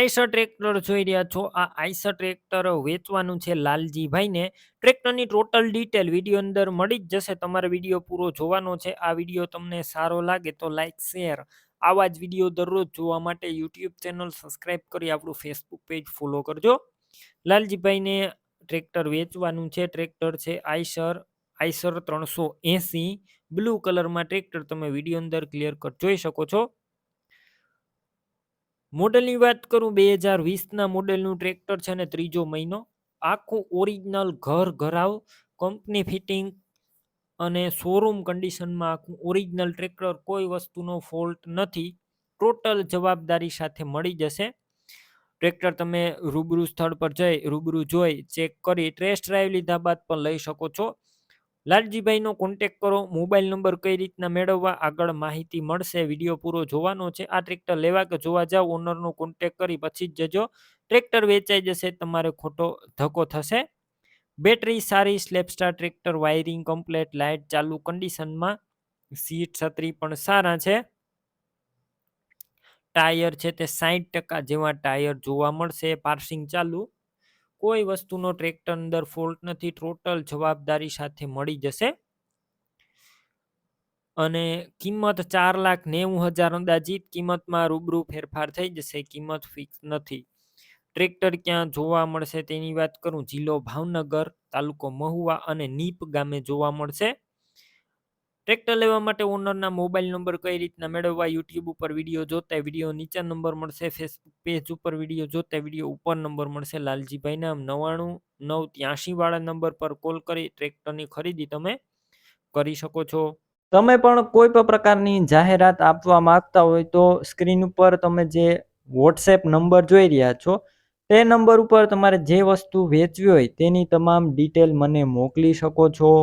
Eicher tractor જોઈ રહ્યા છો. આ આઈસર ટ્રેક્ટર વેચવાનું છે લાલજીભાઈને. ટ્રેક્ટરની ટોટલ ડિટેલ વીડિયો અંદર મળી જ જશે. તમારે વીડિયો પૂરો જોવાનો છે. આ વીડિયો તમને સારો લાગે તો લાઇક શેર, આવા જ વીડિયો દરરોજ જોવા માટે યુટ્યુબ ચેનલ સબસ્ક્રાઈબ કરી આપણું ફેસબુક પેજ ફોલો કરજો. લાલજીભાઈને ટ્રેક્ટર વેચવાનું છે. ટ્રેક્ટર છે આઈસર આઈસર ત્રણસો એંસી. બ્લુ કલરમાં ટ્રેક્ટર તમે વીડિયો અંદર ક્લિયર કટ જોઈ શકો છો. મોડલની વાત કરું, બે હજાર વીસના મોડેલનું ટ્રેક્ટર છે ને ત્રીજો મહિનો. આખું ઓરિજિનલ ઘર ઘરાવ કંપની ફિટિંગ અને શોરૂમ કન્ડિશનમાં આખું ઓરિજિનલ ટ્રેક્ટર કોઈ વસ્તુનો ફોલ્ટ નથી. ટોટલ જવાબદારી સાથે મળી જશે. ટ્રેક્ટર તમે રૂબરૂ સ્થળ પર જઈ, રૂબરૂ જોઈ ચેક કરી ટેસ્ટ ડ્રાઈવ લીધા બાદ પણ લઈ શકો છો. લાલજીભાઈનો કોન્ટેક કરો મોબાઈલ નંબર કઈ રીતના મેળવવા આગળ માહિતી મળશે વીડિયો પૂરો જોવાનો છે. આ ટ્રેક્ટર લેવા કે જોવા જાવ ઓનરનો કોન્ટેક કરી પછી જ જજો. ટ્રેક્ટર વેચાઈ જશે, તમારે ખોટો ધક્કો થશે. બેટરી સારી સ્લેપસ્ટાર ટ્રેક્ટર વાયરિંગ કમ્પ્લેટ લાઇટ ચાલુ કન્ડિશનમાં સીટ છત્રી પણ સારા છે. ટાયર છે તે સાહીઠ ટકા જેવા ટાયર જોવા મળશે પાર્સિંગ ચાલુ. કોઈ વસ્તુનો ટ્રેક્ટર અંદર ફોલ્ટ નથી ટોટલ જવાબદારી સાથે મળી જશે. અને કિંમત ચાર લાખ નેવું હજાર અંદાજિત કિંમતમાં રૂબરૂ ફેરફાર થઈ જશે, કિંમત ફિક્સ નથી. ટ્રેક્ટર ક્યાં જોવા મળશે તેની વાત કરું, જિલ્લો ભાવનગર, તાલુકો મહુવા અને નીપ ગામે જોવા મળશે. ટ્રેક્ટર લેવા માટે ઓનરના મોબાઈલ નંબર કઈ રીતના મેળવવા યુટ્યુબ ઉપર વીડિયો જોતા વીડિયો નીચે નંબર મળશે ફેસબુક પેજ ઉપર વીડિયો જોતા વીડિયો ઉપર નંબર મળશે. લાલજીભાઈના નવ્વાણું, નવ ત્યાંશી વાળા નંબર પર કોલ કરી ટ્રેક્ટરની ખરીદી તમે કરી શકો છો. તમે પણ કોઈ પણ પ્રકારની જાહેરાત આપવા માંગતા હોય તો સ્ક્રીન ઉપર તમે જે વોટ્સએપ નંબર જોઈ રહ્યા છો, તે નંબર ઉપર તમારે જે વસ્તુ વેચવી હોય તેની તમામ ડિટેલ મને મોકલી શકો છો.